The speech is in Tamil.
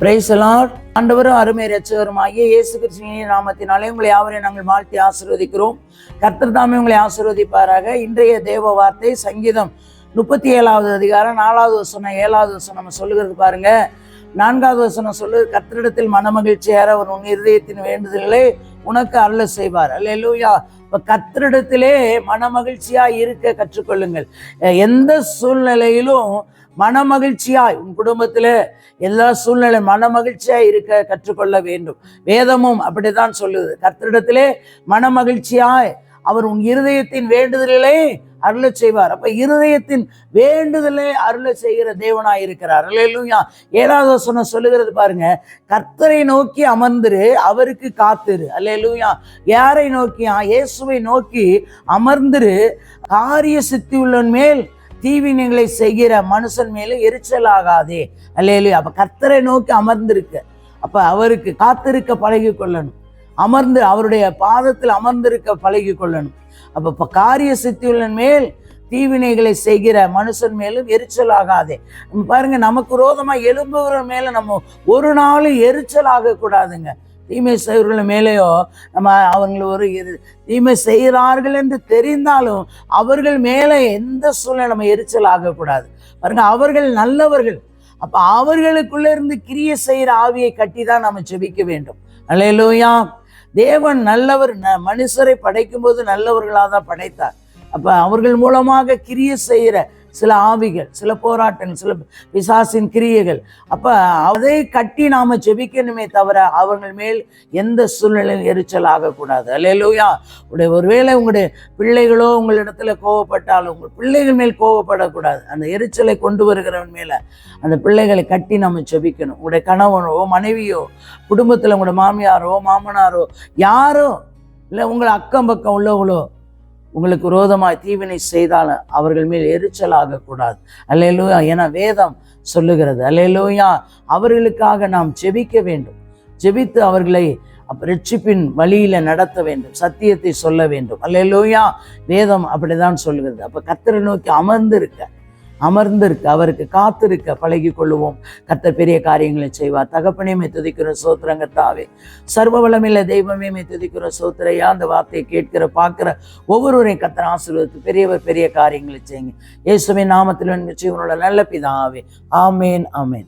பிரைசலார் ஆண்டவரும் அருமை ரட்சகருமாகிய இயேசு கிருஷ்ணனின் நாமத்தினாலே உங்களை யாவரையும் நாங்கள் வாழ்த்தி ஆசீர்வதிக்கிறோம். கர்த்தர் தாமே உங்களை ஆசீர்வதிப்பாராக. இன்றைய தேவ வார்த்தை சங்கீதம் முப்பத்தி ஏழாவது அதிகாரம் நாலாவது வசனம் ஏழாவது வசனம் நம்ம சொல்லுகிறது பாருங்க. நான்காவது வசனம் சொல்லு கர்த்தரிடத்தில் மனமகிழ்ச்சியார அவர் உன் இருதயத்தின் வேண்டுதல்களை உனக்கு அருள செய்வார். அல்லேலூயா. இப்போ கர்த்தரிடத்திலே மனமகிழ்ச்சியா இருக்க கற்றுக்கொள்ளுங்கள். எந்த சூழ்நிலையிலும் மனமகிழ்ச்சியாய் உன் குடும்பத்தில் எல்லா சூழ்நிலை மனமகிழ்ச்சியாக இருக்க கற்றுக்கொள்ள வேண்டும். வேதமும் அப்படிதான் சொல்லுது. கர்த்தரிடத்திலே மனமகிழ்ச்சியாய் அவர் உன் இருதயத்தின் வேண்டுதலிலே அருள செய்வார் அப்ப இருதயத்தின் வேண்டுதலை அருள செய்கிற தேவனாய் இருக்கிறார் அல்லா ஏழாவது வசனம் சொல்லுகிறது பாருங்க. கர்த்தரை நோக்கி அமர்ந்துரு அவருக்கு காத்திரு. அல்லா யாரை நோக்கியா? இயேசுவை நோக்கி அமர்ந்துரு. காரிய சித்தி உள்ளன் மேல் தீவினைகளை செய்கிற மனுஷன் மேலும் எரிச்சல் ஆகாதே அல்லேலூயா. அப்ப கர்த்தரை நோக்கி அமர்ந்திருக்க. அப்ப அவருக்கு காத்திருக்க பழகி கொள்ளணும் அமர்ந்து அவருடைய பாதத்தில் அமர்ந்திருக்க பழகி கொள்ளணும். அப்போ காரிய சித்தியுள்ளன் மேல் தீவினைகளை செய்கிற மனுஷன் மேலும் எரிச்சல் ஆகாதே பாருங்க நமக்கு ரோதமாக எழும்புகிற மேலே நம்ம ஒரு நாளும் எரிச்சல் ஆகக்கூடாதுங்க தீமை செய்வர்கள் மேலேயோ நம்ம அவங்களை ஒரு தீமை செய்கிறார்கள் என்று தெரிந்தாலும் அவர்கள் மேலே எந்த சூழ்நிலை நம்ம எரிச்சல் ஆகக்கூடாது பாருங்க அவர்கள் நல்லவர்கள். அப்போ அவர்களுக்குள்ளே இருந்து கிரிய செய்கிற ஆவியை கட்டி தான் நம்ம ஜெபிக்க வேண்டும். அல்லையிலோயா தேவன் நல்லவர் ந- மனுஷரை படைக்கும் போது நல்லவர்களாக தான் படைத்தார். அப்போ அவர்கள் மூலமாக கிரிய செய்கிற சில ஆவிகள் சில போராட்டங்கள் சில பிசாசின் கிரியைகள். அப்போ அதை கட்டி நாம் ஜெபிக்கணுமே தவிர அவர்கள் மேல் எந்த சூழ்நிலையும் எரிச்சல் ஆகக்கூடாது. அல்லேலூயா. உடைய ஒருவேளை உங்களுடைய பிள்ளைகளோ உங்களிடத்துல கோவப்பட்டாலும் உங்கள் பிள்ளைகள் மேல் கோவப்படக்கூடாது. அந்த எரிச்சலை கொண்டு வருகிறவன் மேலே அந்த பிள்ளைகளை கட்டி நம்ம ஜெபிக்கணும். உங்களுடைய கணவனோ மனைவியோ குடும்பத்தில் உங்களோட மாமியாரோ மாமனாரோ யாரோ இல்லை உங்களை அக்கம் பக்கம் உள்ளவங்களோ உங்களுக்கு விரோதமாய் தீவினை செய்தாலும் அவர்கள் மேல் எரிச்சல் ஆகக்கூடாது அல்லேலூயா. என வேதம் சொல்லுகிறது. அல்லேலூயா. அவர்களுக்காக நாம் ஜெபிக்க வேண்டும். ஜெபித்து அவர்களை ரட்சிப்பின் வழியில் நடத்த வேண்டும். சத்தியத்தை சொல்ல வேண்டும். அல்லேலூயா. வேதம் அப்படிதான் சொல்லுகிறது. அப்போ கத்தரை நோக்கி அமர்ந்திருக்க. அமர்ந்திருக்க அவருக்கு காத்திருக்க பழகி கொள்ளுவோம் கத்த பெரிய காரியங்களை செய்வார். தகப்பனையுமே துதிக்கிற சோத்திரங்கத்தாவே சர்வ வளமில்ல தெய்வமே மே துதிக்கிற சோத்திரையா அந்த வார்த்தையை கேட்கிற பார்க்கிற ஒவ்வொருவரையும் கத்தனை ஆசீர்வதித்து பெரியவர் பெரிய காரியங்களை செய்யுங்க. இயேசுவின் நாமத்தில் ஜீவனோட நல்ல பிதாவே. ஆமேன் ஆமேன்.